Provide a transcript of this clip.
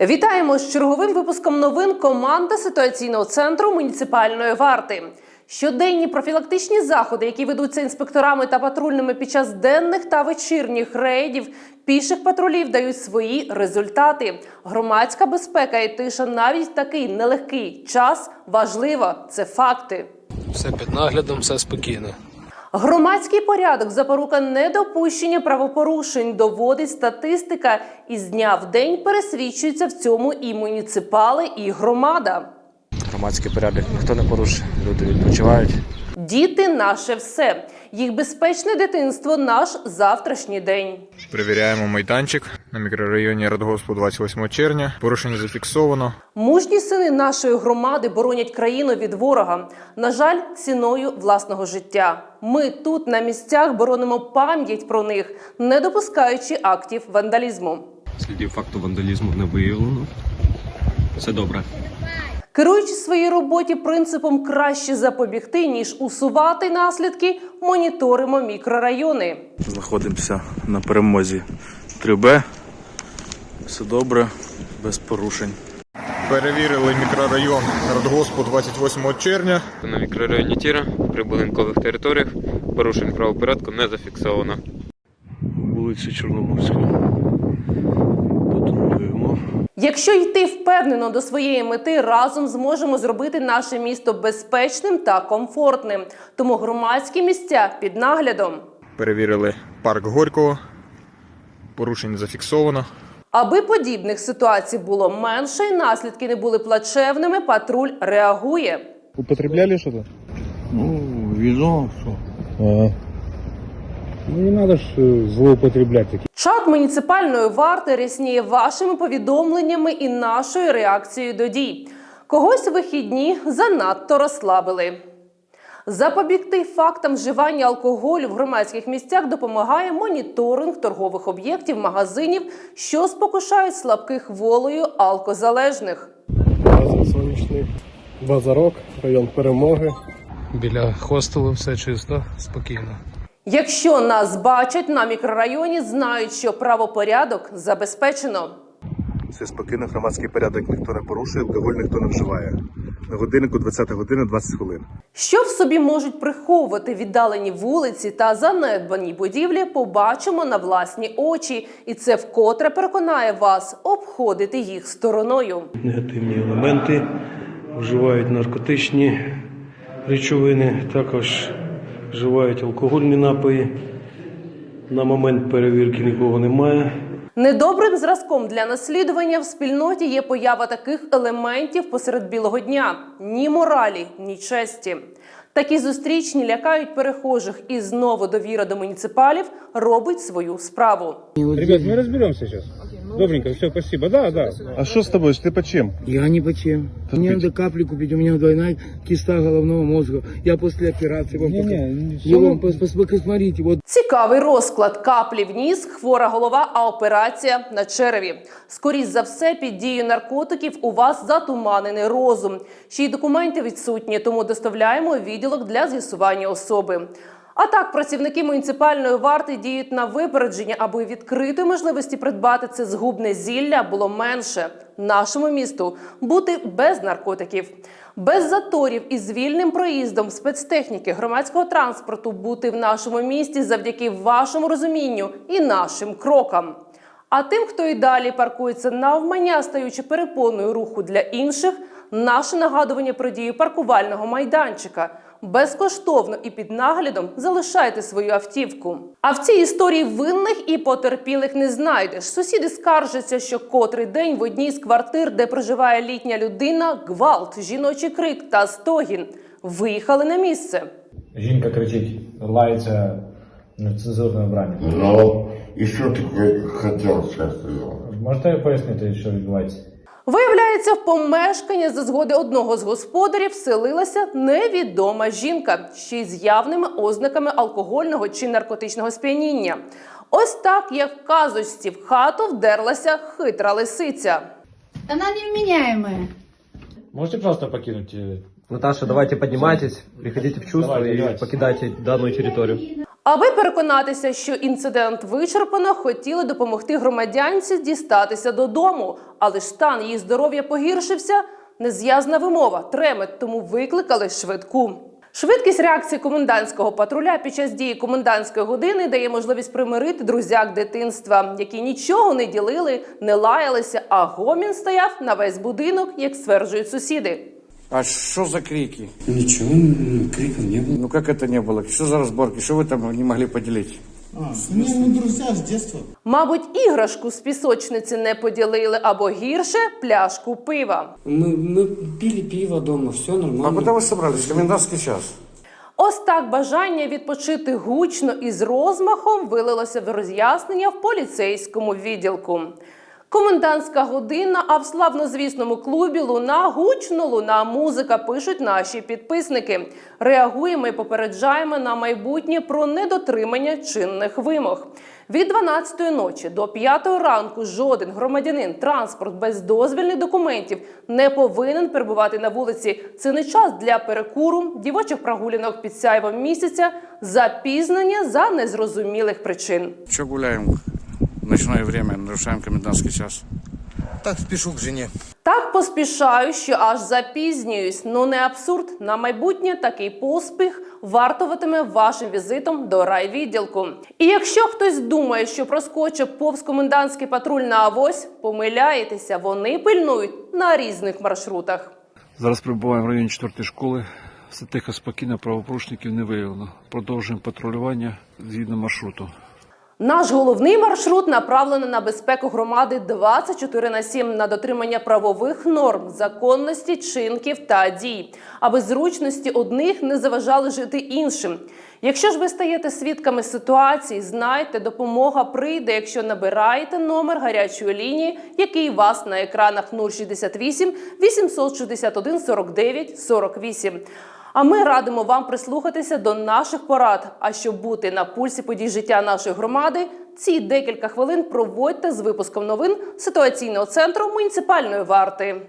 Вітаємо з черговим випуском новин команда ситуаційного центру муніципальної варти. Щоденні профілактичні заходи, які ведуться інспекторами та патрульними під час денних та вечірніх рейдів, піших патрулів дають свої результати. Громадська безпека і тиша навіть в такий нелегкий час важлива. Це факти. Все під наглядом, все спокійно. Громадський порядок запорука недопущення правопорушень доводить статистика. І з дня в день пересвідчуються в цьому і муніципали, і громада. Громадський порядок ніхто не порушує, люди відпочивають. Діти наше все. Їх безпечне дитинство наш завтрашній день. Перевіряємо майданчик на мікрорайоні Радгоспу 28 червня. Порушення зафіксовано. Мужні сини нашої громади боронять країну від ворога. На жаль, ціною власного життя. Ми тут на місцях боронимо пам'ять про них, не допускаючи актів вандалізму. Слідів факту вандалізму не виявлено. Все добре. Керуючи своїй роботі принципом краще запобігти, ніж усувати наслідки, моніторимо мікрорайони. Знаходимося на перемозі 3Б. Все добре, без порушень. Перевірили мікрорайон Радгоспу 28 червня. На мікрорайоні Тіра при будинкових територіях порушень правопорядку не зафіксовано. Вулиця Чорноморська. Якщо йти впевнено до своєї мети, разом зможемо зробити наше місто безпечним та комфортним. Тому громадські місця під наглядом. Перевірили парк Горького. Порушень зафіксовано. Аби подібних ситуацій було менше і наслідки не були плачевними, патруль реагує. Употребляли что-то? Ну, візо, що? Ну не надо ж э, злоупотреблять. Чат муніципальної варти рясніє вашими повідомленнями і нашою реакцією до дій. Когось вихідні занадто розслабили. Запобігти фактам вживання алкоголю в громадських місцях допомагає моніторинг торгових об'єктів, магазинів, що спокушають слабких волею алкозалежних. Сонячний, базарок, район перемоги. Біля хостелу все чисто, спокійно. Якщо нас бачать на мікрорайоні, знають, що правопорядок забезпечено. Все спокійно, громадський порядок ніхто не порушує, алкоголь ніхто не вживає. На годиннику 20 година 20 хвилин. Що в собі можуть приховувати віддалені вулиці та занедбані будівлі, побачимо на власні очі, і це вкотре переконає вас обходити їх стороною. негативні елементи, вживають наркотичні речовини, також вживають алкогольні напої. На момент перевірки нікого немає. Недобрим зразком для наслідування в спільноті є поява таких елементів посеред білого дня: ні моралі, ні честі. Такі зустрічні лякають перехожих, і знову довіра до муніципалів робить свою справу. Ребят, мы разберемся сейчас. Добренько, все, спасибо. Да, да. А що з тобою? Ти по чим? Я ни почем. Мне надо капли купить, у меня двойная киста головного мозга. Я после операции вам Не, не, Я вам пос- пос- посмотрите, вот Цікавий розклад каплі в ніс, хвора голова, а операція на череві. Скоріш за все, під дією наркотиків у вас затуманений розум. Ще й документи відсутні, тому доставляємо відділок для з'ясування особи. А так, працівники муніципальної варти діють на випередження, аби відкритої можливості придбати це згубне зілля було менше. Нашому місту бути без наркотиків, без заторів і з вільним проїздом спецтехніки громадського транспорту бути в нашому місті завдяки вашому розумінню і нашим крокам. А тим, хто і далі паркується навмання, стаючи перепоною руху для інших, наше нагадування про дію паркувального майданчика. Безкоштовно і під наглядом залишайте свою автівку. А в цій історії винних і потерпілих не знайдеш. Сусіди скаржаться, що котрий день в одній з квартир, де проживає літня людина, гвалт, жіночий крик та стогін. Виїхали на місце. Жінка кричить, лається нецензурною бранню. Ну, і що ти хотів зараз? Можете пояснити, що відбувається? Виявляється, в помешкання за згоди одного з господарів селилася невідома жінка, ще й з явними ознаками алкогольного чи наркотичного сп'яніння. Ось так, як в казочці в хату вдерлася хитра лисиця. Она невменяемая. Можете просто покинути? Наташа, давайте поднимайтесь, приходите в чувство Давайте, и давайте. покидайте данную территорию. Аби переконатися, що інцидент вичерпано, хотіли допомогти громадянці дістатися додому, але ж стан її здоров'я погіршився. Незв'язна вимова, тремет, тому викликали швидку. Швидкість реакції комендантського патруля під час дії комендантської години дає можливість примирити друзяк дитинства, які нічого не ділили, не лаялися, а гомін стояв на весь будинок, як стверджують сусіди. А что за крики? Нічого, криків не було. Ну как это не было? Что за разборки? Что вы там не могли поделить? Мабуть, іграшку з пісочниці не поділили або гірше пляшку пива. Ми, ми пили пиво вдома, все нормально. вы собрались? Комендантский час. Ось так бажання відпочити гучно і з розмахом вилилося в роз'яснення в поліцейському відділку. Комендантська година, а в славнозвісному клубі луна гучно луна музика. Пишуть наші підписники. Реагуємо і попереджаємо на майбутнє про недотримання чинних вимог. Від 12 ночі до 5 ранку жоден громадянин транспорт без дозвільних документів не повинен перебувати на вулиці. Це не час для перекуру, дівочих прогулянок під сяйвом місяця, запізнення за незрозумілих причин. Что гуляем в ночное время, нарушаем комендантский час? Так, спішу к жені. Так поспішаю, що аж запізнююсь. Ну не абсурд. На майбутнє такий поспіх вартуватиме вашим візитом до райвідділку. І якщо хтось думає, що проскочив повз комендантський патруль на авось, помиляєтеся, вони пильнують на різних маршрутах. Зараз перебуваємо в районі 4 школи. Все тихо, спокійно, правопорушників не виявлено. Продовжуємо патрулювання згідно маршруту. Наш головний маршрут направлений на безпеку громади 24 на 7 на дотримання правових норм, законності, чинків та дій, аби зручності одних не заважали жити іншим. Якщо ж ви стаєте свідками ситуації, знайте, допомога прийде, якщо набираєте номер гарячої лінії, який у вас на екранах 068 861 49 48. А ми радимо вам прислухатися до наших порад. А щоб бути на пульсі подій життя нашої громади, ці декілька хвилин проводьте з випуском новин ситуаційного центру муніципальної варти.